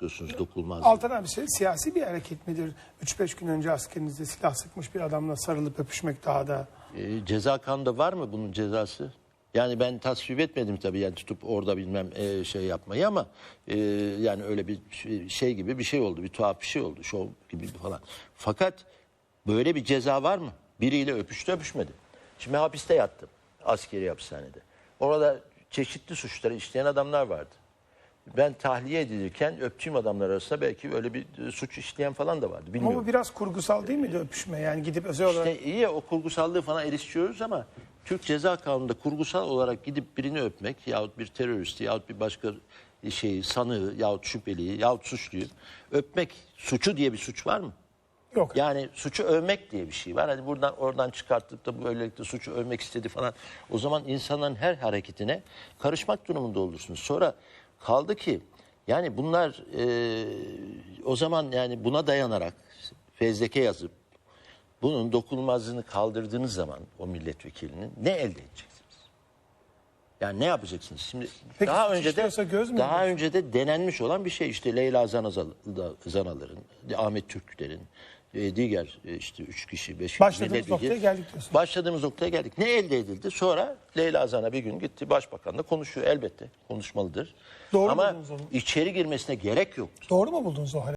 Diyorsunuz dokunulmaz. Altan abi şey, siyasi bir hareket midir? 3-5 gün önce askerinizde silah sıkmış bir adamla sarılıp öpüşmek daha da. E, ceza kanunda var mı bunun cezası? Yani ben tasvip etmedim tabii yani tutup orada bilmem e, şey yapmayı ama e, yani öyle bir şey- gibi bir şey oldu. Bir tuhaf bir şey oldu. Şov gibi falan. Fakat böyle bir ceza var mı? Biriyle öpüştü öpüşmedi. Şimdi hapiste yattım. Askeri hapishanede. Orada çeşitli suçları işleyen adamlar vardı. Ben tahliye edilirken öptüğüm adamlar arasında belki öyle bir e, suç işleyen falan da vardı. Ama Bilmiyorum. bu biraz kurgusal değil miydi öpüşme? Yani gidip özel olarak İşte iyi o kurgusallığı falan eleştiriyoruz ama Türk Ceza Kanunu'nda kurgusal olarak gidip birini öpmek yahut bir teröristi yahut bir başka şeyi sanığı yahut şüpheliyi yahut suçluyu öpmek suçu diye bir suç var mı? yok. Yani suçu övmek diye bir şey var. Hani buradan oradan çıkartıp da böylelikle suçu övmek istedi falan. O zaman insanların her hareketine karışmak durumunda olursunuz. Sonra kaldı ki yani bunlar e, o zaman yani buna dayanarak fezleke yazıp bunun dokunulmazlığını kaldırdığınız zaman o milletvekilinin ne elde edeceksiniz? Yani ne yapacaksınız? Şimdi Peki daha önce de göz mü daha önce de denenmiş olan bir şey işte Leyla Zanazal, Zanalar'ın, Ahmet Türkler'in, e, diğer e, işte üç kişi, beş Başladığımız milletvekili- noktaya geldik diyorsun. Başladığımız noktaya geldik. Ne elde edildi? Sonra Leyla Zana bir gün gitti başbakanla konuşuyor elbette. Konuşmalıdır. Doğru Ama buldunuz onu. içeri girmesine gerek yoktu. Doğru mu buldunuz o